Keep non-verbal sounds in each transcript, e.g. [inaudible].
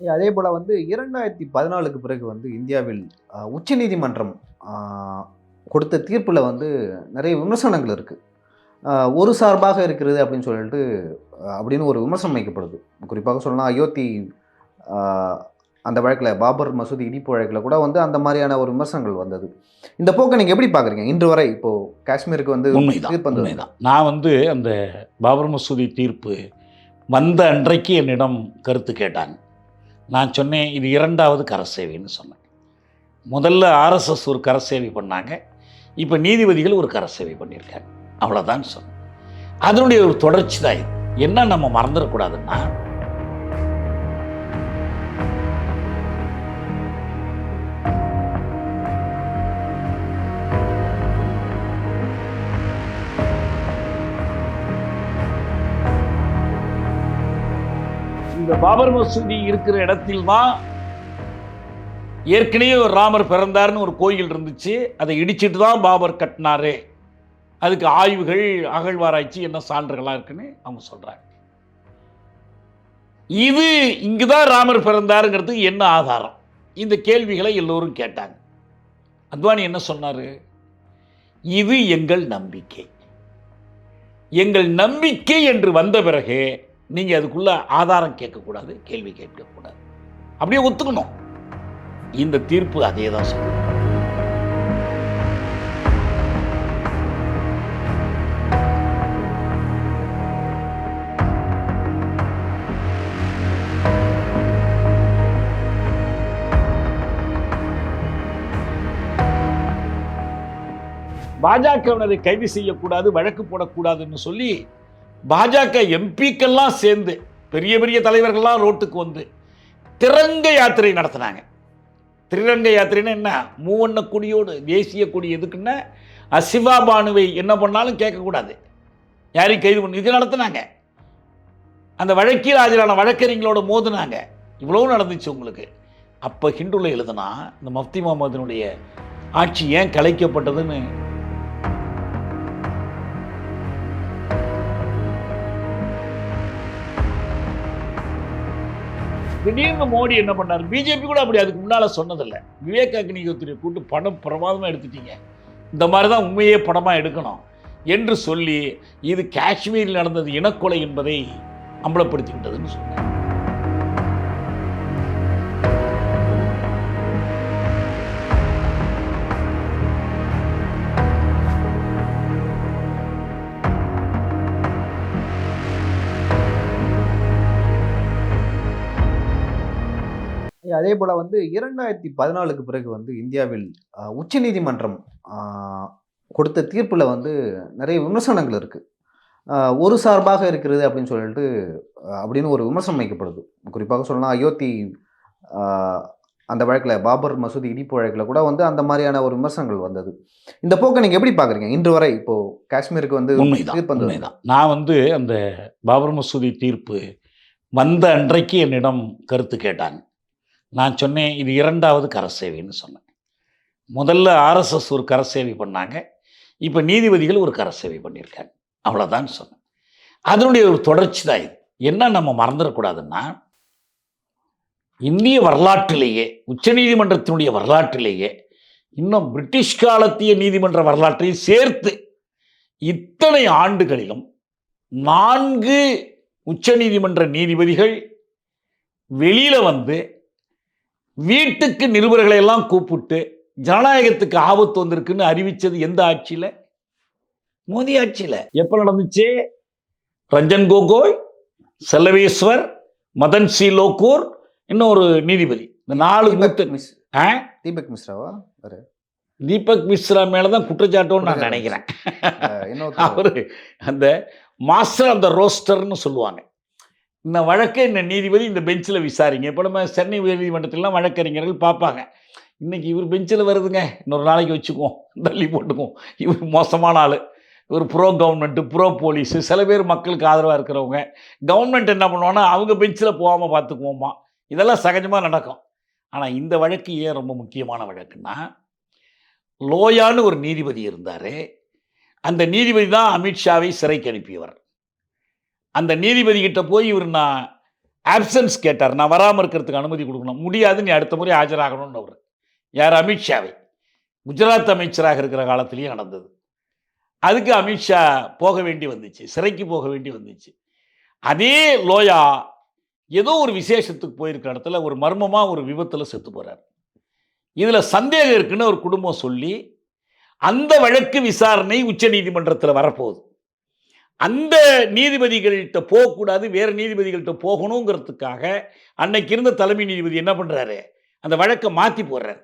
அதே போல் வந்து இரண்டாயிரத்தி பதினாலுக்கு பிறகு வந்து இந்தியாவில் உச்சநீதிமன்றம் கொடுத்த தீர்ப்பில் வந்து நிறைய விமர்சனங்கள் இருக்குது ஒரு சார்பாக இருக்கிறது அப்படின்னு சொல்லிட்டு அப்படின்னு ஒரு விமர்சனம் வைக்கப்படுது. குறிப்பாக சொல்லலாம் அயோத்தி அந்த வழக்கில் பாபர் மசூதி இடிப்பு வழக்கில் கூட வந்து அந்த மாதிரியான ஒரு விமர்சனங்கள் வந்தது. இந்த போக்கை நீங்கள் எப்படி பார்க்குறீங்க? இன்று வரை இப்போது காஷ்மீருக்கு வந்து தீர்ப்பு. உண்மைதான். நான் வந்து அந்த பாபர் மசூதி தீர்ப்பு வந்த அன்றைக்கு என்னிடம் கருத்து கேட்டாங்க. நான் சொன்னேன் இது இரண்டாவது கரசேவைன்னு சொன்னேன். முதல்ல ஆர்எஸ்எஸ் ஒரு கரசேவை பண்ணாங்க. இப்போ நீதிபதிகள் ஒரு கரசேவை பண்ணியிருக்காங்க. அவ்வளோதான் சொன்னேன். அதனுடைய ஒரு தொடர்ச்சி தான் இது. என்ன நம்ம மறந்துடக்கூடாதுன்னா இந்த பாபர் மசூதி இருக்கிற இடத்தில் தான் ஏற்கனவே ஒரு ராமர் பிறந்தார்னு ஒரு கோயில் இருந்துச்சு. அதை இடிச்சிட்டு தான் பாபர் கட்டினாரு. அதுக்கு ஆய்வுகள் அகழ்வாராய்ச்சி என்ன சான்றுகளாக இருக்குன்னு அவங்க சொல்கிறாங்க இது இங்கு தான் ராமர் பிறந்தாருங்கிறதுக்கு என்ன ஆதாரம்? இந்த கேள்விகளை எல்லோரும் கேட்டாங்க. அத்வானி என்ன சொன்னார்? இது எங்கள் நம்பிக்கை. எங்கள் நம்பிக்கை என்று வந்த பிறகு நீங்க அதுக்குள்ள ஆதாரம் கேட்கக்கூடாது கேள்வி கேட்கக்கூடாது. அப்படியே ஒத்துக்கணும். இந்த தீர்ப்பு அதே தான் சொல்லுது. பாஜகவினரை கைது செய்யக்கூடாது வழக்கு போடக்கூடாதுன்னு சொல்லி பாஜக எம்பிக்கெல்லாம் சேர்ந்து பெரிய பெரிய தலைவர்கள்லாம் ரோட்டுக்கு வந்து திரங்க யாத்திரை நடத்தினாங்க. திரிரங்க யாத்திரைன்னா என்ன? மூவண்ண கொடியோடு தேசிய கொடி எதுக்குன்னா அசிவா பானுவை என்ன பண்ணாலும் கேட்கக்கூடாது. யாரையும் கைது பண்ணி இது நடத்தினாங்க. அந்த வழக்கில் ஆஜரான வழக்கறிஞர்களோட மோதினாங்க. இவ்வளவு நடந்துச்சு உங்களுக்கு. அப்போ ஹிண்டுல எழுதுனா இந்த மஃப்தி முகமதுனுடைய ஆட்சி ஏன் கலைக்கப்பட்டதுன்னு திடீர்னு மோடி என்ன பண்ணார்? பிஜேபி கூட அப்படி அதுக்கு முன்னால் சொன்னதில்லை. விவேக் அக்னிகோத்திரியை கூட்டு படம் பிரமாதமாக எடுத்துட்டீங்க. இந்த மாதிரி தான் உண்மையே படமாக எடுக்கணும் என்று சொல்லி இது காஷ்மீரில் நடந்தது இனக்கொலை என்பதை அம்பலப்படுத்துகின்றதுன்னு சொன்னார். அதே போல் வந்து இரண்டாயிரத்தி பதினாலுக்கு பிறகு வந்து இந்தியாவில் உச்சநீதிமன்றம் கொடுத்த தீர்ப்பில் வந்து நிறைய விமர்சனங்கள் இருக்குது ஒரு சார்பாக இருக்கிறது அப்படின்னு சொல்லிட்டு அப்படின்னு ஒரு விமர்சனம் வைக்கப்படுது. குறிப்பாக சொல்லலாம் அயோத்தி அந்த வழக்கில் பாபர் மசூதி இடிப்பு வழக்கில் கூட வந்து அந்த மாதிரியான ஒரு விமர்சனங்கள் வந்தது. இந்த போக்கை நீங்கள் எப்படி பார்க்குறீங்க? இன்று வரை இப்போது காஷ்மீருக்கு வந்து தீர்ப்பு. உண்மைதான். நான் வந்து அந்த பாபர் மசூதி தீர்ப்பு வந்த அன்றைக்கு என்னிடம் கருத்து கேட்டாங்க. நான் சொன்னேன் இது இரண்டாவது கரசேவைன்னு சொன்னேன். முதல்ல ஆர்எஸ்எஸ் ஒரு கரசேவை பண்ணாங்க இப்போ நீதிபதிகள் ஒரு கரசேவை பண்ணியிருக்காங்க. அவ்வளோதான் சொன்னேன். அதனுடைய ஒரு தொடர்ச்சி தான் இது. என்ன நம்ம மறந்துடக்கூடாதுன்னா இந்திய வரலாற்றிலேயே உச்சநீதிமன்றத்தினுடைய வரலாற்றிலேயே இன்னும் பிரிட்டிஷ் காலத்திய நீதிமன்ற வரலாற்றையும் சேர்த்து இத்தனை ஆண்டுகளிலும் நான்கு உச்சநீதிமன்ற நீதிபதிகள் வெளியில் வந்து வீட்டுக்கு நிருபர்களை எல்லாம் கூப்பிட்டு ஜனநாயகத்துக்கு ஆபத்து வந்திருக்குன்னு அறிவிச்சது எந்த ஆட்சியில? மோடி ஆட்சியில. எப்ப நடந்துச்சு? ரஞ்சன் கோகோய் செல்லவேஸ்வர் மதன் சி லோக்கூர் இன்னொரு நீதிபதி. இந்த நாலு மூத்த தீபக் மிஸ் ஆ? தீபக் மிஸ்ராவா? தீபக் மிஸ்ரா மேலதான் குற்றச்சாட்டுன்னு நான் நினைக்கிறேன். இன்னொரு அவரு அந்த மாஸ்டர் ஆஃப் த ரோஸ்டர்னு சொல்லுவாங்க. இந்த வழக்கை இந்த நீதிபதி இந்த பெஞ்சில் விசாரிங்க. இப்போ நம்ம சென்னை உயர்நீதிமன்றத்திலாம் வழக்கறிஞர்கள் பார்ப்பாங்க. இன்னைக்கு இவர் பெஞ்சில் வருதுங்க. இன்னொரு நாளைக்கு வச்சுக்குவோம். தள்ளி போட்டுக்குவோம். இவர் மோசமான ஆள். இவர் ப்ரோ கவர்மெண்ட்டு ப்ரோ போலீஸு சில பேர் மக்களுக்கு ஆதரவாக இருக்கிறவங்க. கவர்மெண்ட் என்ன பண்ணுவாங்கன்னா அவங்க பெஞ்சில் போகாமல் பார்த்துக்குவோமா. இதெல்லாம் சகஜமாக நடக்கும். ஆனால் இந்த வழக்கு ஏன் ரொம்ப முக்கியமான வழக்குன்னா லோயான்னு ஒரு நீதிபதி இருந்தார். அந்த நீதிபதி தான் அமித்ஷாவை சிறைக்கு அனுப்பியவர். அந்த நீதிபதி கிட்ட போய் இவர் நான் ஆப்சன்ஸ் கேட்டார். நான் வராமல் இருக்கிறதுக்கு அனுமதி கொடுக்கணும். முடியாது நீ அடுத்த முறை ஆஜராகணும்னு அவர். யார்? அமித்ஷாவை குஜராத் அமைச்சராக இருக்கிற காலத்திலையும் நடந்தது. அதுக்கு அமித்ஷா போக வேண்டி வந்துச்சு. சிறைக்கு போக வேண்டி வந்துச்சு. அதே லோயா ஏதோ ஒரு விசேஷத்துக்கு போயிருக்கிற இடத்துல ஒரு மர்மமாக ஒரு விபத்தில் செத்து போகிறார் இதில் சந்தேகம் இருக்குன்னு ஒரு குடும்பம் சொல்லி அந்த வழக்கு விசாரணை உச்சநீதிமன்றத்தில் வரப்போகுது. அந்த நீதிபதிகள்கிட்ட போகக்கூடாது வேறு நீதிபதிகள்கிட்ட போகணுங்கிறதுக்காக அன்னைக்கு இருந்த தலைமை நீதிபதி என்ன பண்ணுறாரு அந்த வழக்கை மாற்றி போடுறாரு.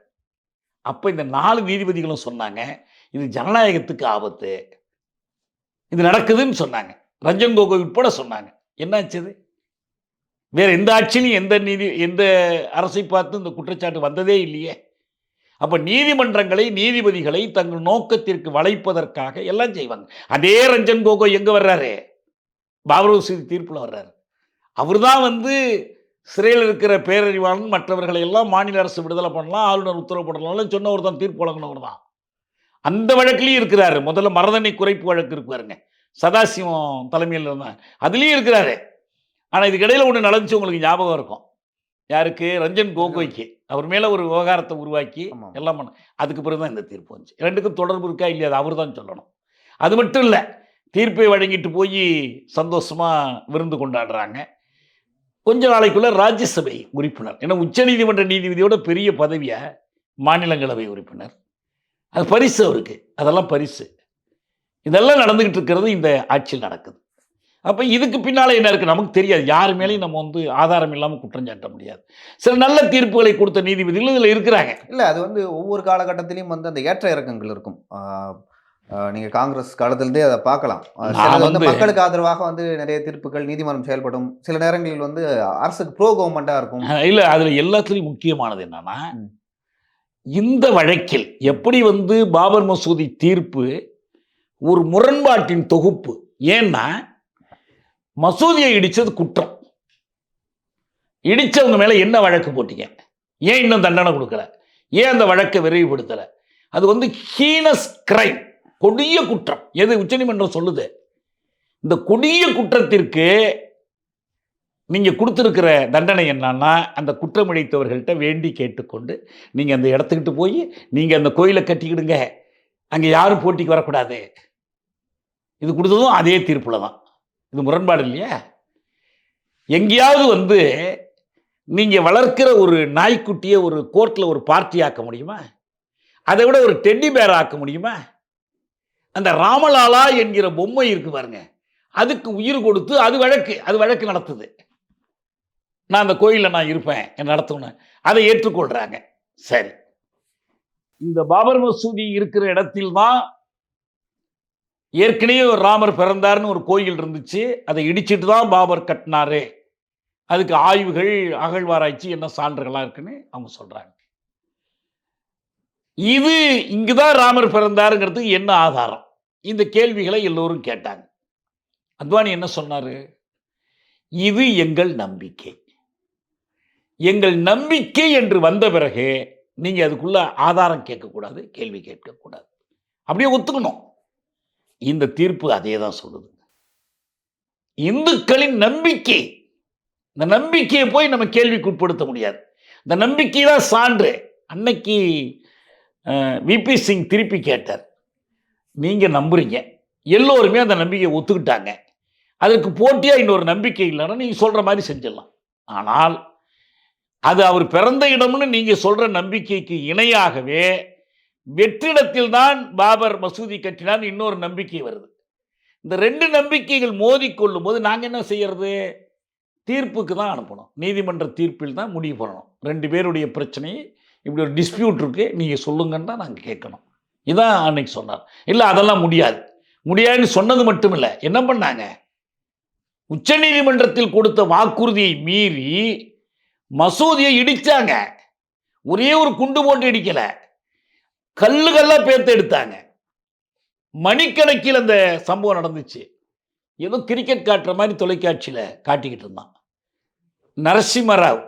அப்போ இந்த நாலு நீதிபதிகளும் சொன்னாங்க இது ஜனநாயகத்துக்கு ஆபத்து. இது நடக்குதுன்னு சொன்னாங்க. ரஞ்சன் கோகோய் உட்பட சொன்னாங்க. என்ன ஆச்சுது வேற எந்த ஆட்சியிலையும் எந்த நீதி எந்த அரசை பார்த்து இந்த குற்றச்சாட்டு வந்ததே இல்லையே. அப்போ நீதிமன்றங்களை நீதிபதிகளை தங்கள் நோக்கத்திற்கு வளைப்பதற்காக எல்லாம் செய்வாங்க. அதே ரஞ்சன் கோகோய் எங்கே வர்றாரு? பாபர் தீர்ப்பில் தீர்ப்புல வர்றாரு. அவர்தான் வந்து சிறையில் இருக்கிற பேரறிவாளன் மற்றவர்களை எல்லாம் மாநில அரசு விடுதலை பண்ணலாம் ஆளுநர் உத்தரவு போடலாம் சொன்னவர் தான் தீர்ப்பு வழங்கினவர் தான் அந்த வழக்குலேயும் இருக்கிறாரு. முதல்ல மரதனை குறைப்பு வழக்கு இருக்கு பாருங்க. சதாசிவம் தலைமையில் இருந்தாங்க அதுலேயும் இருக்கிறாரு. ஆனால் இதுக்கிடையில் ஒன்று நடந்துச்சு உங்களுக்கு ஞாபகம் இருக்கும். யாருக்கு? ரஞ்சன் கோகோய்க்கு. அவர் மேலே ஒரு விவகாரத்தை உருவாக்கி. எல்லாம் பண்ண அதுக்கு பிறகு தான் இந்த தீர்ப்பு வந்துச்சு. ரெண்டுக்கும் தொடர்பு இருக்கா இல்லையா அவர் தான் சொல்லணும். அது மட்டும் இல்லை தீர்ப்பை வழங்கிட்டு போய் சந்தோஷமாக விருந்து கொண்டாடுறாங்க. கொஞ்ச நாளைக்குள்ள ராஜ்யசபை உறுப்பினர் ஏன்னா உச்சநீதிமன்ற நீதிபதியோட பெரிய பதவியா மாநிலங்களவை உறுப்பினர். அது பரிசு அவருக்கு அதெல்லாம் பரிசு. இதெல்லாம் நடந்துகிட்டு இருக்கிறது இந்த ஆட்சியில் நடக்குது. அப்போ இதுக்கு பின்னால் என்ன இருக்குது நமக்கு தெரியாது. யார் மேலேயும் நம்ம வந்து ஆதாரம் இல்லாமல் குற்றம் சாட்ட முடியாது. சில நல்ல தீர்ப்புகளை கொடுத்த நீதிபதிகள் இதில் இருக்கிறாங்க. இல்லை அது வந்து ஒவ்வொரு காலகட்டத்திலையும் வந்து அந்த ஏற்ற இறக்கங்கள் இருக்கும். ஆஹ் ஆஹ் நீங்க காங்கிரஸ் காலத்திலிருந்தே அதை பார்க்கலாம். வந்து மக்களுக்கு ஆதரவாக வந்து நிறைய தீர்ப்புகள் நீதிமன்றம் செயல்படும். சில நேரங்களில் வந்து அரசுக்கு ப்ரோ கவர்மெண்டா இருக்கும். இல்லை அதில் எல்லாத்துலேயும் முக்கியமானது என்னன்னா. இந்த வழக்கில் எப்படி வந்து பாபர் மசூதி தீர்ப்பு ஒரு முரண்பாட்டின் தொகுப்பு? ஏன்னா மசூதியை இடித்தது குற்றம். இடித்தவங்க மேலே என்ன வழக்கு போட்டீங்க? ஏன் இன்னும் தண்டனை கொடுக்கல? ஏன் அந்த வழக்கை விரைவுபடுத்தலை? அது வந்து ஹீனஸ் கிரைம் கொடிய குற்றம். எது உச்சநீதிமன்றம் சொல்லுது? இந்த கொடிய குற்றத்திற்கு நீங்கள் கொடுத்துருக்கிற தண்டனை என்னன்னா அந்த குற்றம் இழைத்தவர்கள்ட்ட வேண்டி கேட்டுக்கொண்டு நீங்கள் அந்த இடத்துக்கிட்டு போய் நீங்கள் அந்த கோயிலை கட்டிக்கிடுங்க. அங்கே யாரும் போட்டிக்கு வரக்கூடாது. இது கொடுத்ததும் அதே தீர்ப்பில் தான் இது முரண்பாடு இல்லையா? எங்கேயாவது வந்து நீங்கள் வளர்க்கிற ஒரு நாய்க்குட்டியை ஒரு கோர்ட்டில் ஒரு பார்ட்டி ஆக்க முடியுமா? அதை விட ஒரு டெட்டி பேர் ஆக்க முடியுமா? அந்த ராமலாலா என்கிற பொம்மை இருக்கு பாருங்க. அதுக்கு உயிர் கொடுத்து அது வழக்கு அது வழக்கு நடத்துது. நான் அந்த கோயிலில் நான் இருப்பேன் என்ன நடத்தணும் அதை ஏற்றுக்கொள்கிறாங்க சரி. இந்த பாபர் மசூதி இருக்கிற இடத்தில் தான் ஏற்கனவே ஒரு ராமர் பிறந்தார்னு ஒரு கோயில் இருந்துச்சு அதை இடிச்சிட்டு தான் பாபர் கட்டினாரு. அதுக்கு ஆய்வுகள் அகழ்வாராய்ச்சி என்ன சான்றுகளாக இருக்குன்னு அவங்க சொல்கிறாங்க இது இங்குதான் ராமர் பிறந்தாருங்கிறதுக்கு என்ன ஆதாரம்? இந்த கேள்விகளை எல்லோரும் கேட்டாங்க. அத்வானி என்ன சொன்னார்? இது எங்கள் நம்பிக்கை. எங்கள் நம்பிக்கை என்று வந்த பிறகு நீங்கள் அதுக்குள்ள ஆதாரம் கேட்கக்கூடாது கேள்வி கேட்கக்கூடாது. அப்படியே ஒத்துக்கணும். இந்த தீர்ப்பு அதே தான் சொல்லுது. இந்துக்களின் நம்பிக்கை இந்த நம்பிக்கையை போய் நம்ம கேள்விக்கு உட்படுத்த முடியாது. இந்த நம்பிக்கை தான் சான்று. அன்னைக்கு விபி சிங் திருப்பி கேட்டார். நீங்கள் நம்புறீங்க. எல்லோருமே அந்த நம்பிக்கையை ஒத்துக்கிட்டாங்க. அதற்கு போட்டியாக இன்னொரு நம்பிக்கை இல்லைன்னா நீங்கள் சொல்கிற மாதிரி செஞ்சிடலாம். ஆனால் அது அவர் பிறந்த இடம்னு நீங்கள் சொல்கிற நம்பிக்கைக்கு இணையாகவே வெற்றிடத்தில் தான் பாபர் மசூதி கட்டினார். இன்னொரு நம்பிக்கை வருது. இந்த ரெண்டு நம்பிக்கைகள் மோதிக்கொள்ளும் போது நாங்கள் என்ன செய்யறது? தீர்ப்புக்கு தான் அனுப்பணும். நீதிமன்ற தீர்ப்பில் தான் முடிவு பண்ணணும். ரெண்டு பேருடைய பிரச்சனையை இப்படி ஒரு டிஸ்பியூட் இருக்கு. நீங்கள் சொல்லுங்கன்னு தான் நாங்கள் கேட்கணும். இதான் அன்னைக்கு சொன்னார். இல்லை அதெல்லாம் முடியாது. முடியாதுன்னு சொன்னது மட்டும் இல்லை என்ன பண்ணாங்க? உச்சநீதிமன்றத்தில் கொடுத்த வாக்குறுதியை மீறி மசூதியை இடித்தாங்க ஒரே ஒரு குண்டு போட்டு இடிக்கலை. கல்லு பேர்த்து எடுத்தாங்க. மணிக்கணக்கில் அந்த சம்பவம் நடந்துச்சு. ஏதோ கிரிக்கெட் காட்டுற மாதிரி தொலைக்காட்சியில் காட்டிக்கிட்டு இருந்தான். நரசிம்மராவ்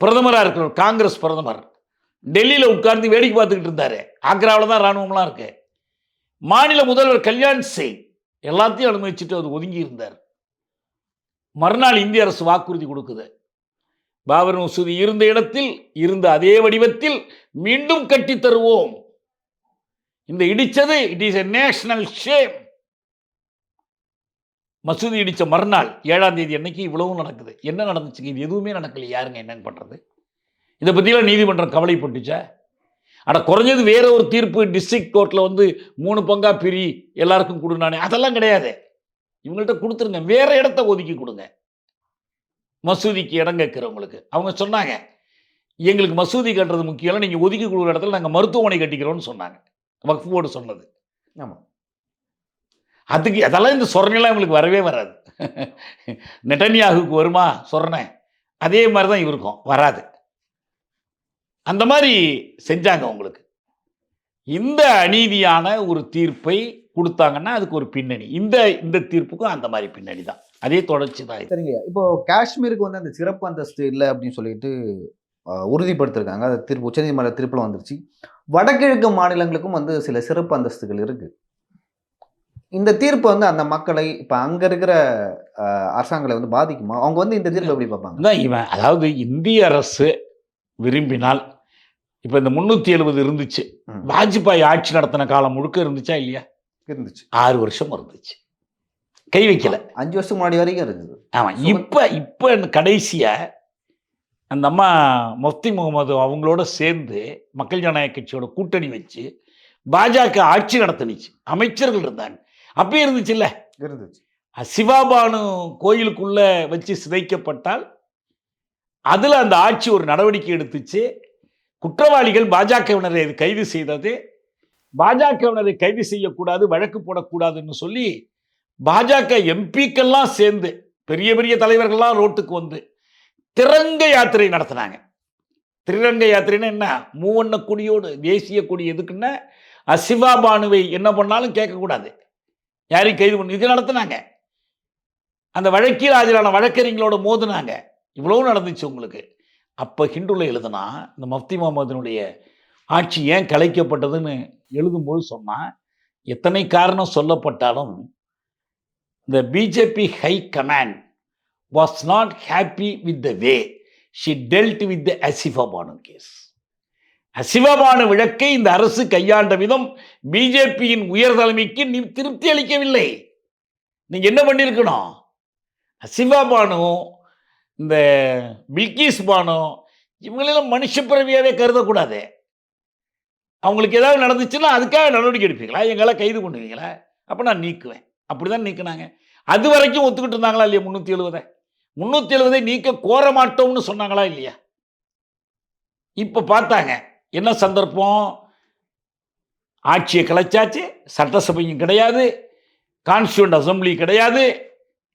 பிரதமராக இருக்கிறவர் காங்கிரஸ் பிரதமர். டெல்லியில் உட்கார்ந்து வேடிக்கை பார்த்துக்கிட்டு இருந்தார். ஆக்ராவில் தான் இராணுவம்லாம் இருக்கு. மாநில முதல்வர் கல்யாண் சிங் எல்லாத்தையும் அனுமதிச்சுட்டு அவர் ஒதுங்கி இருந்தார். மறுநாள் இந்திய அரசு வாக்குறுதி கொடுக்குது. பாபர் மசூதி இருந்த இடத்தில் இருந்த அதே வடிவத்தில் மீண்டும் கட்டி தருவோம். இந்த இடிச்சது it is a national shame மசூதி இடிச்ச மறுநாள் ஏழாம் தேதி அன்னைக்கு இவ்வளவும் நடக்குது. என்ன நடந்துச்சுங்க? இது எதுவுமே நடக்கல. யாருங்க என்னன்னு பண்றது? இதை பற்றியெல்லாம் நீதிமன்றம் கவலைப்பட்டுச்சா? ஆனால் குறைஞ்சது வேற ஒரு தீர்ப்பு டிஸ்ட்ரிக்ட் கோர்ட்டில் வந்து மூணு பங்கா பிரி எல்லாருக்கும் கொடுனானே அதெல்லாம் கிடையாது. இவங்கள்ட்ட கொடுத்துருங்க. வேற இடத்த ஒதுக்கி கொடுங்க. மசூதிக்கு இடம் கேட்குறவங்களுக்கு. அவங்க சொன்னாங்க எங்களுக்கு மசூதி கட்டுறது முக்கியம் நீங்கள் ஒதுக்கி கொடுக்குற இடத்துல நாங்கள் மருத்துவமனை கட்டிக்கிறோம்னு சொன்னாங்க. வக்ஃப் போர்டு சொன்னது. ஆமா. அதுக்கு அதெல்லாம் இந்த சொரணையெல்லாம் இவங்களுக்கு வரவே வராது. நெட்டன்யாகுக்கு வருமா? சொரணை. அதே மாதிரி தான் இவருக்கும். வராது. அந்த மாதிரி செஞ்சாங்க உங்களுக்கு இந்த அநீதியான ஒரு தீர்ப்பை கொடுத்தாங்கன்னா அதுக்கு ஒரு பின்னணி. இந்த இந்த தீர்ப்புக்கும் அந்த மாதிரி பின்னணி தான் அதே தொடர்ச்சி தான் சரிங்க. இப்போ காஷ்மீருக்கு வந்து அந்த சிறப்பு அந்தஸ்து இல்லை அப்படின்னு சொல்லிட்டு உறுதிப்படுத்திருக்காங்க. அது தீர்ப்பு உச்சநீதிமன்ற தீர்ப்பில் வந்துருச்சு. வடகிழக்கு மாநிலங்களுக்கும் வந்து சில சிறப்பு அந்தஸ்துகள் இருக்கு. இந்த தீர்ப்பு வந்து அந்த மக்களை இப்போ அங்க இருக்கிற ஆஹ், அரசாங்கங்களை வந்து பாதிக்குமா? அவங்க வந்து இந்த தீர்ப்பு எப்படி பார்ப்பாங்க? இவன் அதாவது இந்திய அரசு விரும்பினால் இப்போ இந்த முந்நூற்றி எழுபது இருந்துச்சு. வாஜ்பாய் ஆட்சி நடத்தின காலம் முழுக்க இருந்துச்சா இல்லையா? இருந்துச்சு. ஆறு வருஷம் இருந்துச்சு. கை வைக்கல. அஞ்சு வருஷம் முன்னாடி வரைக்கும் இருந்தது. ஆமாம் இப்போ இப்போ கடைசியாக அந்த அம்மா முஃப்தி முகமது அவங்களோட சேர்ந்து மக்கள் ஜனநாயக கட்சியோட கூட்டணி வச்சு பாஜக ஆட்சி நடத்துனுச்சு. அமைச்சர்கள் இருந்தாங்க. அப்பயும் இருந்துச்சுல்ல? இருந்துச்சு. சிவாபானு கோயிலுக்குள்ள வச்சு சிதைக்கப்பட்டால் அதில் அந்த ஆட்சி ஒரு நடவடிக்கை எடுத்துச்சு. குற்றவாளிகள் பாஜகவினரை கைது செய்தது. பாஜகவினரை கைது செய்யக்கூடாது வழக்கு போடக்கூடாதுன்னு சொல்லி பாஜக எம்பிக்கெல்லாம் சேர்ந்து பெரிய பெரிய தலைவர்கள்லாம் ரோட்டுக்கு வந்து திரங்க யாத்திரை நடத்தினாங்க. திரிரங்க யாத்திரைன்னா என்ன? மூவண்ண கொடியோடு தேசிய கொடி எதுக்குன்னா அசிவா பானுவை என்ன பண்ணாலும் கேட்கக்கூடாது. யாரையும் கைது பண்ணி இது நடத்தினாங்க. அந்த வழக்கில் ஆஜரான வழக்கறிஞர்களோட மோதுனாங்க. இவ்வளவு நடந்துச்சு உங்களுக்கு. அப்போ ஹிண்டுல எழுதுனா இந்த மஃப்தி முகமதினுடைய ஆட்சி ஏன் கலைக்கப்பட்டதுன்னு எழுதும்போது சொன்னால் எத்தனை காரணம் சொல்லப்பட்டாலும் இந்த BJP high command was not happy with the way she dealt with the Asifa Banu case அசிவபானு விளக்கை இந்த அரசு கையாண்ட விதம் பிஜேபியின் உயர் தலைமைக்கு நீ திருப்தி அளிக்கவில்லை. நீங்கள் என்ன பண்ணியிருக்கணும் அசிவா பானு இந்த பில்கிஸ் பானு இவங்களெல்லாம் மனுஷ பிறவியாகவே கருதக்கூடாது. அவங்களுக்கு ஏதாவது நடந்துச்சுன்னா அதுக்காக நடவடிக்கை எடுப்பீங்களா? எங்களால் கைது பண்ணுவீங்களா? அப்போ நான் நீக்குவேன். அப்படிதான் நீக்கினாங்க. அது வரைக்கும் ஒத்துக்கிட்டு இருந்தாங்களா இல்லையா முந்நூற்றி எழுபதை முந்நூற்றி எழுபதை நீக்க கோர மாட்டோம்னு சொன்னாங்களா இல்லையா? இப்போ பார்த்தாங்க என்ன சந்தர்ப்பம்? ஆட்சியை கலைச்சாச்சு சட்டசபையும் கிடையாது கான்ஸ்டியூண்ட் அசம்பிளி கிடையாது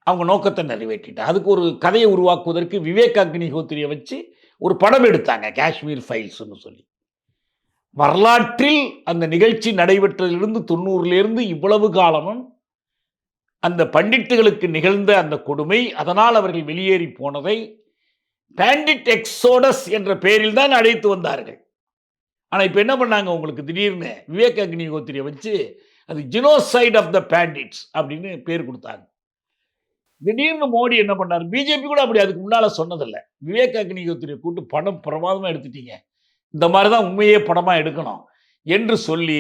அவங்க நோக்கத்தை நிறைவேற்றிட்டாங்க. அதுக்கு ஒரு கதையை உருவாக்குவதற்கு விவேக் அக்னிஹோத்திரியை வச்சு ஒரு படம் எடுத்தாங்க காஷ்மீர் ஃபைல்ஸ்னு சொல்லி. வரலாற்றில் அந்த நிகழ்ச்சி நடைபெற்றதிலிருந்து தொண்ணூறுலேருந்து இவ்வளவு காலமும் அந்த பண்டிட்டுகளுக்கு நிகழ்ந்த அந்த கொடுமை அதனால் அவர்கள் வெளியேறி போனதை பேண்டிட் எக்ஸோடஸ் என்ற பெயரில் தான் அழைத்து வந்தார்கள். ஆனால் இப்போ என்ன பண்ணாங்க? உங்களுக்கு திடீர்னு விவேக் அக்னிஹோத்திரியை வச்சு அது ஜினோசைட் ஆஃப் த பேண்டிட்ஸ் அப்படின்னு பேர் கொடுத்தாங்க. திடீர்னு மோடி என்ன பண்ணார்? பிஜேபி கூட அப்படி அதுக்கு முன்னால் சொன்னதில்லை. விவேக் அக்னிஹோத்திரியை கூட்டு படம் பிரமாதமாக எடுத்துட்டீங்க. இந்த மாதிரி தான் உண்மையே படமாக எடுக்கணும் என்று சொல்லி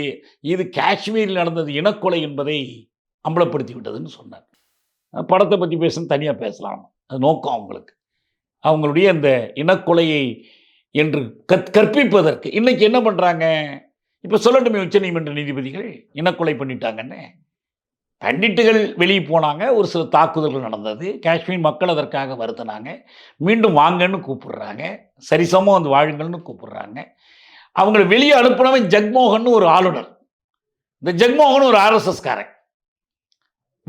இது காஷ்மீரில் நடந்தது இனக்கொலை என்பதை அம்பலப்படுத்தி விட்டதுன்னு சொன்னார் படத்தை பற்றி பேசணும் தனியாக பேசலாம். அது நோக்கம் அவங்களுக்கு. அவங்களுடைய அந்த இனக்கொலையை என்று கற் கற்பிப்பதற்கு. இன்னைக்கு என்ன பண்ணுறாங்க இப்போ சொல்லட்டுமே உச்சநீதிமன்ற நீதிபதிகள் இனக்கொலை பண்ணிட்டாங்கன்னு. பண்டிட்டுகள் வெளியே போனாங்க ஒரு சில தாக்குதல்கள் நடந்தது. காஷ்மீர் மக்கள் அதற்காக வருத்தினாங்க. மீண்டும் வாங்கன்னு கூப்பிடுறாங்க. சரிசமம் வந்து வாழுங்கள்னு கூப்பிடுறாங்க. அவங்களை வெளியே அனுப்புனவன் ஜக்மோகன் ஒரு ஆளுநர். இந்த ஜக்மோகன் ஒரு ஆர்எஸ்எஸ்காரன்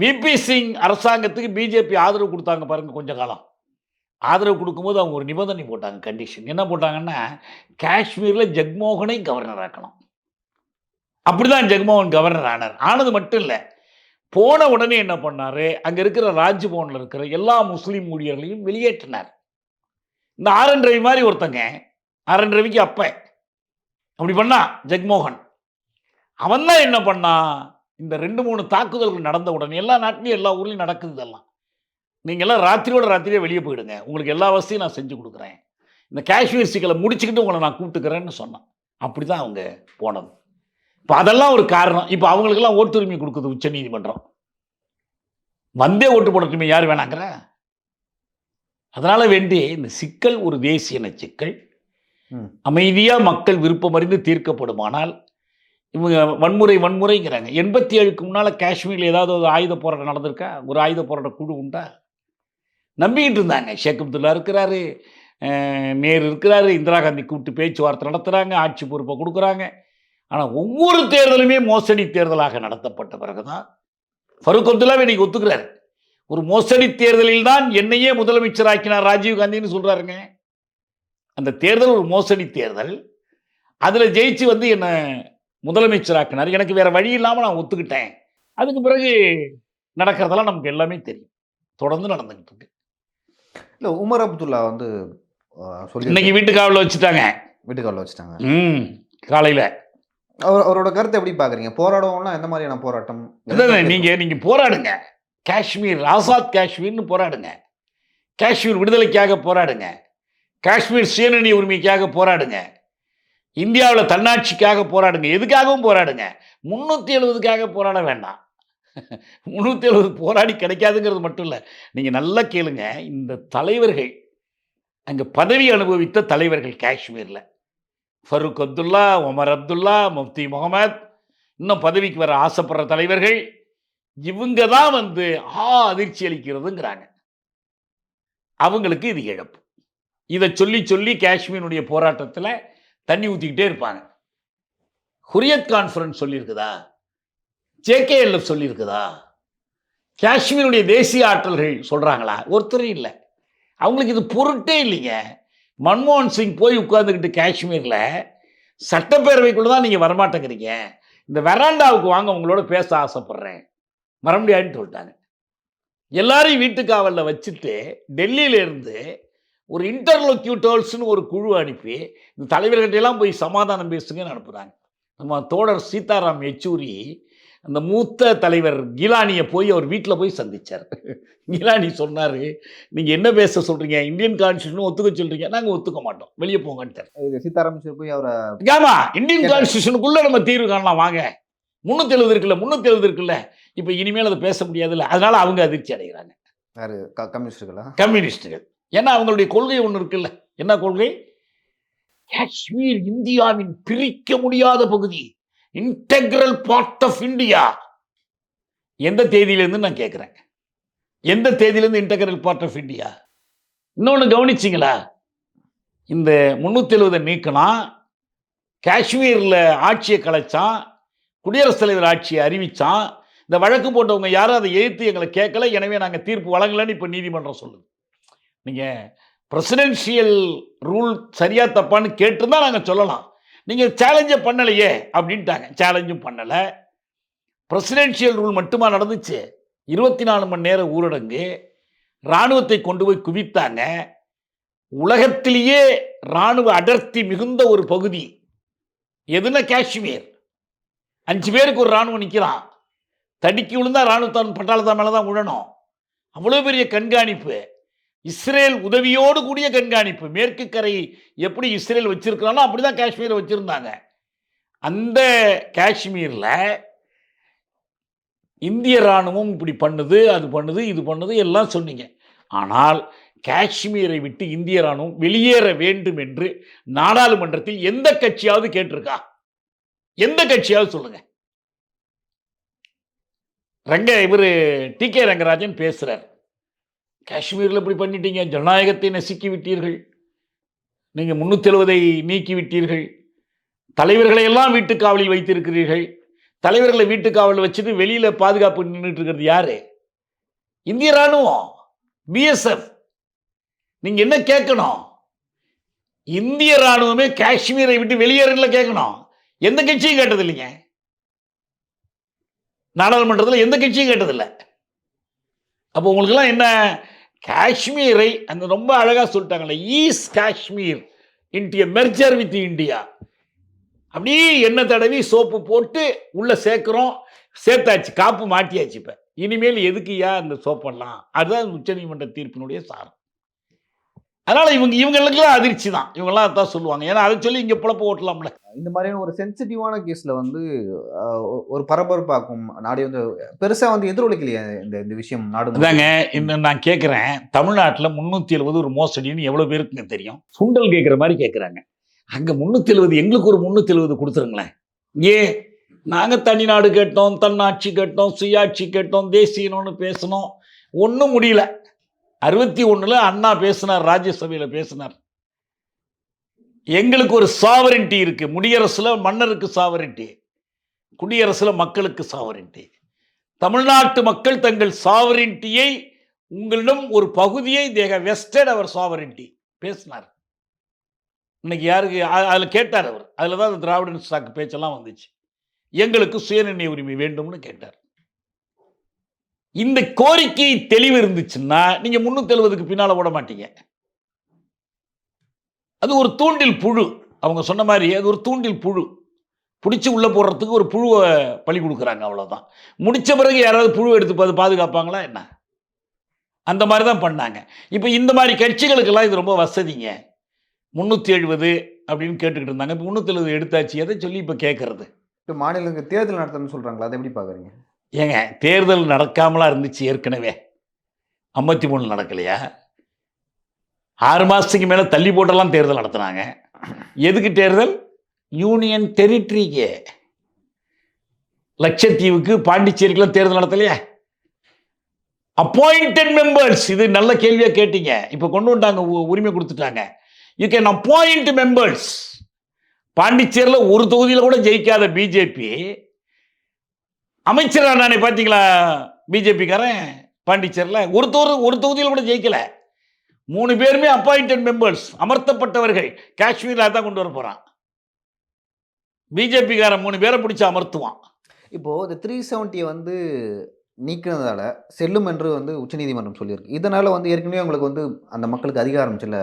விபி சிங் அரசாங்கத்துக்கு பிஜேபி ஆதரவு கொடுத்தாங்க பாருங்க கொஞ்ச காலம். ஆதரவு கொடுக்கும்போது அவங்க ஒரு நிபந்தனை போட்டாங்க கண்டிஷன் என்ன போட்டாங்கன்னா காஷ்மீரில் ஜக்மோகனை கவர்னர் ஆக்கணும். அப்படிதான் ஜெகமோகன் கவர்னர் ஆனார். ஆனது மட்டும் இல்லை போன உடனே என்ன பண்ணார்? அங்கே இருக்கிற ராஜ்பவனில் இருக்கிற எல்லா முஸ்லீம் ஊழியர்களையும் வெளியேற்றினார். இந்த ஆர் என் ரவி மாதிரி ஒருத்தங்க ஆர் என் ரவிக்கு அப்ப அப்படி பண்ணா ஜெக்மோகன். அவன் தான் என்ன பண்ணான்? இந்த ரெண்டு மூணு தாக்குதல்கள் நடந்த உடனே எல்லா நாட்டிலையும் எல்லா ஊர்லயும் நடக்குது இதெல்லாம். நீங்கள்லாம் ராத்திரியோட ராத்திரியே வெளியே போயிடுங்க. உங்களுக்கு எல்லா வசதியும் நான் செஞ்சு கொடுக்குறேன். இந்த காஷ்மீர் சிக்கலை முடிச்சுக்கிட்டு உங்களை நான் கூப்பிட்டுக்கிறேன்னு சொன்னான். அப்படி தான் அவங்க போனது. இப்போ அதெல்லாம் ஒரு காரணம். இப்போ அவங்களுக்கெல்லாம் ஓட்டுரிமை கொடுக்குது உச்சநீதிமன்றம் வந்தே ஓட்டு போடட்டுமே யார் வேணாங்கிற? அதனால வேண்டி இந்த சிக்கல் ஒரு தேசிய இன சிக்கல். அமைதியாக மக்கள் விருப்பம் அறிந்து தீர்க்கப்படுமானால் இவங்க வன்முறை வன்முறைங்கிறாங்க. எண்பத்தி ஏழுக்கு முன்னால் காஷ்மீரில் ஏதாவது ஒரு ஆயுத போராட்டம் நடந்திருக்கா? ஒரு ஆயுத போராட்ட குழு உண்டா? நம்பிக்கிட்டு இருந்தாங்க. ஷேக் அப்துல்லா இருக்கிறாரு நேரு இருக்கிறாரு இந்திரா காந்தி கூப்பிட்டு பேச்சுவார்த்தை நடத்துகிறாங்க ஆட்சி பொறுப்பை கொடுக்குறாங்க. ஆனால் ஒவ்வொரு தேர்தலுமே மோசடி தேர்தலாக நடத்தப்பட்ட பிறகுதான் ஃபருக் அப்துல்லாவே இன்றைக்கி ஒத்துக்கிறாரு. ஒரு மோசடி தேர்தலில் தான் என்னையே முதலமைச்சராக்கினார் ராஜீவ் காந்தின்னு சொல்கிறாருங்க அந்த தேர்தல் ஒரு மோசடி தேர்தல். அதில் ஜெயிச்சு வந்து என்னை முதலமைச்சராக்கினார். எனக்கு வேற வழி இல்லாமல் நான் ஒத்துக்கிட்டேன். அதுக்கு பிறகு நடக்கிறதெல்லாம் நமக்கு எல்லாமே தெரியும். தொடர்ந்து நடந்துகிட்டு இருக்கு. இல்லை உமர் அப்துல்லா வந்து சொல்லி இன்னைக்கு வீட்டு காவலில் வச்சுட்டாங்க. வீட்டுக்காரில் வச்சுட்டாங்க. ம் காலையில். அவர் அவரோட கருத்தை எப்படி பார்க்குறீங்க போராடவும்னா எந்த மாதிரியான போராட்டம்? அதான் நீங்க நீங்க போராடுங்க. காஷ்மீர் ஆசாத் காஷ்மீர்னு போராடுங்க. காஷ்மீர் விடுதலைக்காக போராடுங்க. காஷ்மீர் சுயநிர்ணய உரிமைக்காக போராடுங்க. இந்தியாவில் தன்னாட்சிக்காக போராடுங்க. எதுக்காகவும் போராடுங்க? முந்நூற்றி எழுபதுக்காக போராட வேண்டாம். [laughs] முந்நூற்றி எழுபது போராடி கிடைக்காதுங்கிறது மட்டும் இல்லை. நீங்கள் நல்லா கேளுங்க. இந்த தலைவர்கள் அங்கே பதவி அனுபவித்த தலைவர்கள் காஷ்மீரில். ஃபருக் அப்துல்லா உமர் அப்துல்லா முஃப்தி முகமது இன்னும் பதவிக்கு வர ஆசைப்படுற தலைவர்கள் இவங்க தான் வந்து ஆ அதிர்ச்சி அளிக்கிறதுங்கிறாங்க. அவங்களுக்கு இது இழப்பு. இதை சொல்லி சொல்லி காஷ்மீருடைய போராட்டத்தில் தண்ணி ஊற்றிக்கிட்டே இருப்பாங்க. ஹுரியத் கான்ஃபரன்ஸ் சொல்லியிருக்குதா? ஜேகேஎல்எஃப் சொல்லியிருக்குதா? காஷ்மீருடைய தேசிய ஆற்றல்கள் சொல்கிறாங்களா ஒருத்தரும் இல்லை. அவங்களுக்கு இது பொருட்டே இல்லைங்க. மன்மோகன் சிங் போய் உட்காந்துக்கிட்டு காஷ்மீரில் சட்டப்பேரவைக்குள்ளே தான் நீங்கள் வரமாட்டேங்கிறீங்க. இந்த வெராண்டாவுக்கு வாங்க உங்களோட பேச ஆசைப்பட்றேன். வர முடியாதுன்னு சொல்லிட்டாங்க எல்லாரையும் வீட்டுக்காவலில் வச்சுட்டு டெல்லியிலேருந்து ஒரு இன்டர்லோக்யூட்டர்ஸ்னு ஒரு குழு அனுப்பி இந்த தலைவர்கிட்ட எல்லாம் போய் சமாதானம் பேசுங்கன்னு அனுப்புகிறாங்க நம்ம தோழர் சீதாராம் யெச்சூரி அந்த மூத்த தலைவர் கிலானியை போய் அவர் வீட்டில் போய் சந்திச்சார். கிலானி சொன்னார் நீங்கள் என்ன பேச சொல்கிறீங்க இந்தியன் கான்ஸ்டியூஷன் ஒத்துக்க சொல்கிறீங்க நாங்கள் ஒத்துக்க மாட்டோம். வெளியே போங்கன்ட்டார். சீதாராம் போய் அவரை ஆமா இந்தியன். கான்ஸ்டியூஷனுக்குள்ள நம்ம தீர்வு காணலாம். வாங்க. முன்னூத்தி எழுபது இருக்குல்ல முன்னூத்தி எழுபது இருக்குல்ல. இப்ப இனிமேல் அதை பேச முடியாதுல்ல. அதனால அவங்க அதிர்ச்சி அடைகிறாங்க. யாரு? கம்யூனிஸ்டுகளா? கம்யூனிஸ்டுகள். ஏன்னா அவங்களுடைய கொள்கை ஒன்று இருக்குல்ல. என்ன கொள்கை? காஷ்மீர் இந்தியாவின் பிரிக்க முடியாத பகுதி. இன்டெக்ரல் பார்ட் ஆஃப் இந்தியா எந்த தேதியிலேருந்து நான் கேட்குறேன் எந்த தேதியிலேருந்து இன்டெக்ரல் பார்ட் ஆஃப் இந்தியா இன்னொன்று கவனிச்சிங்களா? இந்த முந்நூற்றி எழுபதை நீக்கினான் காஷ்மீரில் ஆட்சியை கலைச்சான் குடியரசுத் தலைவர் ஆட்சியை அறிவித்தான் இந்த வழக்கு போட்டவங்க யாரும் அதை எதிர்த்து எங்களை கேட்கல எனவே நாங்கள் தீர்ப்பு வழங்கலைன்னு இப்போ நீதிமன்றம் சொல்லுது. நீங்கள் பிரசிடென்ஷியல் ரூல் சரியா தப்பான்னு கேட்டிருந்தால் நாங்கள் சொல்லலாம். நீங்கள் சேலஞ்சை பண்ணலையே அப்படின்ட்டாங்க. சேலஞ்சும் பண்ணலை. பிரசிடென்ஷியல் ரூல் மட்டுமா நடந்துச்சு? இருபத்தி நாலு மணி நேரம் ஊரடங்கு. இராணுவத்தை கொண்டு போய் குவித்தாங்க. உலகத்திலேயே இராணுவ அடர்த்தி மிகுந்த ஒரு பகுதி. எதுனா காஷ்மீர். அஞ்சு பேருக்கு ஒரு இராணுவம் நிற்கிறான் தடிக்கி விழுந்தா இராணுவத்தான் பட்டாளத்தான் மேலே தான் விழணும். அவ்வளோ பெரிய கண்காணிப்பு. இஸ்ரேல் உதவியோடு கூடிய கண்காணிப்பு. மேற்கு கரை எப்படி இஸ்ரேல் வச்சிருக்கிறானோ அப்படி தான் காஷ்மீரை வச்சுருந்தாங்க. அந்த காஷ்மீரில் இந்திய இராணுவம் இப்படி பண்ணுது அது பண்ணுது இது பண்ணுது எல்லாம் சொன்னீங்க. ஆனால் காஷ்மீரை விட்டு இந்திய இராணுவம் வெளியேற வேண்டும் என்று நாடாளுமன்றத்தில் எந்த கட்சியாவது கேட்டிருக்கா? எந்த கட்சியாவது சொல்லுங்க. ரங்க இவர் டி கே ரங்கராஜன் பேசுகிறார் காஷ்மீரில் இப்படி பண்ணிட்டீங்க ஜனநாயகத்தை நசுக்கி விட்டீர்கள் நீங்கள் முந்நூற்றி எழுபதை நீக்கி விட்டீர்கள் தலைவர்களை எல்லாம் வீட்டுக்காவலில் வைத்திருக்கிறீர்கள். தலைவர்களை வீட்டுக்காவலில் வச்சுட்டு வெளியில் பாதுகாப்பு நின்றுட்டு இருக்கிறது யாரு? இந்திய ராணுவம் பிஎஸ்எஃப் நீங்கள் என்ன கேட்கணும்? இந்திய ராணுவமே காஷ்மீரை விட்டு வெளியேறல கேட்கணும். எந்த கட்சியும் கேட்டது இல்லைங்க நாடாளுமன்றத்தில் எந்த கட்சியும் கேட்டதில்லை. அப்போ உங்களுக்கெல்லாம் என்ன? காஷ்மீரை அந்த ரொம்ப அழகாக சொல்லிட்டாங்களே east Kashmir India merger with India அப்படியே எண்ணெய் தடவி சோப்பு போட்டு உள்ளே சேர்க்குறோம். சேர்த்தாச்சு காப்பு மாட்டியாச்சு இப்போ. இனிமேல் எதுக்குயா அந்த சோப்பெல்லாம்? அதுதான் உச்சநீதிமன்ற தீர்ப்பினுடைய சாரம். அதனால இவங்க இவங்களுக்கெல்லாம் அதிர்ச்சி தான். இவங்கெல்லாம் அதான் சொல்லுவாங்க. ஏன்னா அதை சொல்லி இங்க புழப்ப ஓட்டலாம்ல. இந்த மாதிரியான ஒரு சென்சிட்டிவான கேஸ்ல வந்து ஒரு பரபரப்பாக்கும் நாடே வந்து பெருசா வந்து எதிரொலிக்கலையே இந்த இந்த விஷயம் நாடு. அதாங்க இன்னும் நான் கேட்குறேன் தமிழ்நாட்டில் முந்நூற்றி எழுபது ஒரு மோசடின்னு எவ்வளோ பேருக்குங்க தெரியும்? சுண்டல் கேட்குற மாதிரி கேட்குறாங்க அங்கே முந்நூற்றி எழுபது எங்களுக்கு ஒரு முந்நூற்றி எழுபது கொடுத்துருங்களேன். ஏன் நாங்கள் தனி நாடு கேட்டோம் தன்னாட்சி கேட்டோம் சுயாட்சி கேட்டோம் தேசியனோன்னு பேசணும். ஒன்றும் முடியல. அறுபத்தி ஒன்றில் அண்ணா பேசினார் ராஜ்யசபையில் பேசினார். எங்களுக்கு ஒரு சாவரின்ட்டி இருக்கு. முடியரசில் மன்னருக்கு சாவரின்ட்டி குடியரசில் மக்களுக்கு சாவரின்ட்டி தமிழ்நாட்டு மக்கள் தங்கள் சாவரின்ட்டியை உங்களிடம் ஒரு பகுதியை தேக வெஸ்டட் அவர் சாவரின்ட்டி பேசினார். இன்னைக்கு யாருக்கு அதில் கேட்டார் அவர். அதில் தான் அந்த திராவிடன் ஸ்டாக் பேச்செல்லாம் வந்துச்சு. எங்களுக்கு சுயநிர்ணய உரிமை வேண்டும்னு கேட்டார். இந்த கோரிக்கை தெளிவு இருந்துச்சுன்னா நீங்க முன்னூத்தி எழுபதுக்கு பின்னால ஓட மாட்டீங்க. அது ஒரு தூண்டில் புழு. அவங்க சொன்ன மாதிரி அது ஒரு தூண்டில் புழு. பிடிச்சி உள்ள போடுறதுக்கு ஒரு புழுவை பழி கொடுக்குறாங்க அவ்வளோதான் முடிச்ச பிறகு யாராவது புழு எடுத்து பார்த்து பாதுகாப்பாங்களா என்ன? அந்த மாதிரி தான் பண்ணாங்க. இப்போ இந்த மாதிரி கட்சிகளுக்கெல்லாம் இது ரொம்ப வசதிங்க. முந்நூற்றி எழுபது அப்படின்னு கேட்டுக்கிட்டு இருந்தாங்க. இப்போ முந்நூற்றி எழுபது எடுத்தாச்சு. எதை சொல்லி இப்போ கேட்குறது இப்போ மாநிலங்களுக்கு தேர்தல் நடத்தணும்னு சொல்கிறாங்களா அதை எப்படி பார்க்குறீங்க ஏங்க தேர்தல் நடக்காமலாம் இருந்துச்சு ஏற்கனவே. ஐம்பத்தி மூணு நடக்கலையா? ஆறு மாதத்துக்கு மேலே தள்ளி போட்டெல்லாம் தேர்தல் நடத்துனாங்க. எதுக்கு தேர்தல்? யூனியன் டெரிட்டரிக்கு லட்சத்தீவுக்கு பாண்டிச்சேரிக்கெல்லாம் தேர்தல் நடத்தலையா? அப்பாயிண்டட் மெம்பர்ஸ் இது நல்ல கேள்வியாக கேட்டீங்க. இப்போ கொண்டு வந்தாங்க உ- உரிமை கொடுத்துட்டாங்க. யூ கேன் அப்பாயிண்ட் மெம்பர்ஸ் பாண்டிச்சேரியில் ஒரு தொகுதியில் கூட ஜெயிக்காத பிஜேபி அமைச்சரா நானே பார்த்தீங்களா பிஜேபிக்காரன் பாண்டிச்சேரியில். ஒரு ஒரு தொகுதியில் கூட ஜெயிக்கல. மூணு பேருமே அப்பாயிண்டட் மெம்பர்ஸ் அமர்த்தப்பட்டவர்கள். காஷ்மீரில் அதான் கொண்டு வர போகிறான் பிஜேபிக்காரன் மூணு பேரை பிடிச்சி அமர்த்துவான். இப்போ இந்த த்ரீ செவன்ட்டியை வந்து நீக்கினதால செல்லும் என்று வந்து உச்சநீதிமன்றம் சொல்லியிருக்கு. இதனால வந்து ஏற்கனவே உங்களுக்கு வந்து அந்த மக்களுக்கு அதிகாரம் சில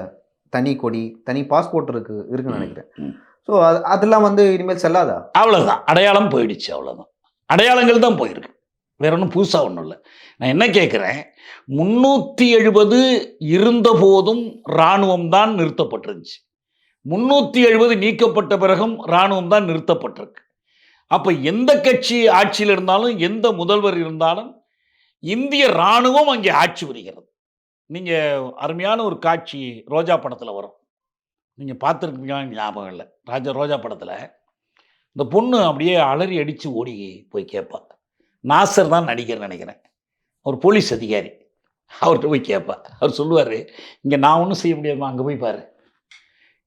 தனி கொடி தனி பாஸ்போர்ட் இருக்கு இருக்குன்னு நினைக்கிறேன். ஸோ அது அதெல்லாம் வந்து இனிமேல் செல்லாதா? அவ்வளோதான் அடையாளம் போயிடுச்சு அவ்வளோதான் அடையாளங்கள் தான் போயிருக்கு. வேற ஒன்றும் புதுசாக ஒன்றும் இல்லை. நான் என்ன கேட்குறேன் முன்னூற்றி எழுபது இருந்த போதும் இராணுவம் தான் நிறுத்தப்பட்டிருந்துச்சு. முந்நூற்றி எழுபது நீக்கப்பட்ட பிறகும் இராணுவம் தான் நிறுத்தப்பட்டிருக்கு. அப்போ எந்த கட்சி ஆட்சியில் இருந்தாலும் எந்த முதல்வர் இருந்தாலும் இந்திய இராணுவம் அங்கே ஆட்சி புரிகிறது. நீங்கள் அருமையான ஒரு காட்சி ரோஜா படத்தில் வரும். நீங்கள் பார்த்துருக்கீங்களான்னு ஞாபகம் இல்லை. ராஜா ரோஜா படத்தில் இந்த பொண்ணு அப்படியே அலறி அடித்து ஓடி போய் கேட்பா நாசர் தான் நடிகர் நினைக்கிறேன். ஒரு போலீஸ் அதிகாரி. அவர்கிட்ட போய் கேட்பா அவர் சொல்லுவார் இங்கே நான் ஒன்றும் செய்ய முடியாதுமா அங்கே போய் பாரு.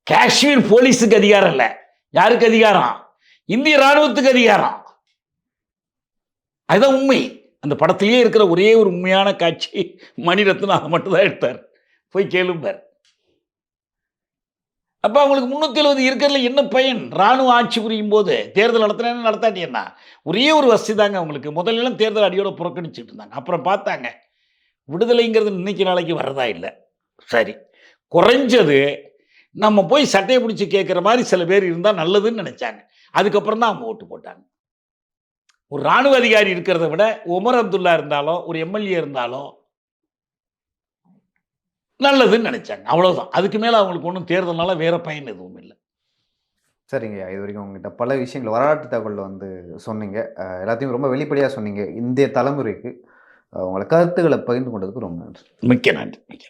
காஷ்மீர் போலீஸுக்கு அதிகாரம் இல்லை. யாருக்கு அதிகாரம்? இந்திய ராணுவத்துக்கு அதிகாரம். அதுதான் உண்மை. அந்த படத்திலேயே இருக்கிற ஒரே ஒரு உண்மையான காட்சி மணிரத்னம் அதை மட்டும்தான் எடுத்தார். போய் கேளும்பார். அப்போ அவங்களுக்கு முந்நூற்றி எழுபது இருக்கிறதுல என்ன பயன்? ராணுவ ஆட்சி புரியும் போது தேர்தல் நடத்தினேன்னு நடத்தாட்டி என்ன ஒரே ஒரு வசதி தாங்க அவங்களுக்கு. முதல்லலாம் தேர்தல் அடியோடு புறக்கணிச்சுட்டு இருந்தாங்க. அப்புறம் பார்த்தாங்க விடுதலைங்கிறது இன்னைக்கு நாளைக்கு வரதா இல்லை. சரி. குறைஞ்சது நம்ம போய் சட்டையை பிடிச்சி கேட்குற மாதிரி சில பேர் இருந்தால் நல்லதுன்னு நினச்சாங்க. அதுக்கப்புறம் தான் அவங்க ஓட்டு போட்டாங்க. ஒரு ராணுவ அதிகாரி இருக்கிறத விட உமர் அப்துல்லா இருந்தாலும் ஒரு எம்எல்ஏ இருந்தாலும் நல்லதுன்னு நினைச்சாங்க. அவ்வளவுதான். அதுக்கு மேல அவங்களுக்கு ஒன்றும் தேர்தல்னால வேற பயன் எதுவும் இல்லை. சரிங்கய்யா இது வரைக்கும் உங்ககிட்ட பல விஷயங்கள் வரலாற்று தகவல் வந்து சொன்னீங்க. எல்லாத்தையும் ரொம்ப வெளிப்படையாக சொன்னீங்க. இந்திய தலைமுறைக்கு உங்களை கருத்துக்களை பகிர்ந்து கொண்டதுக்கு ரொம்ப நன்றி. மிக்க நன்றி. மிக்க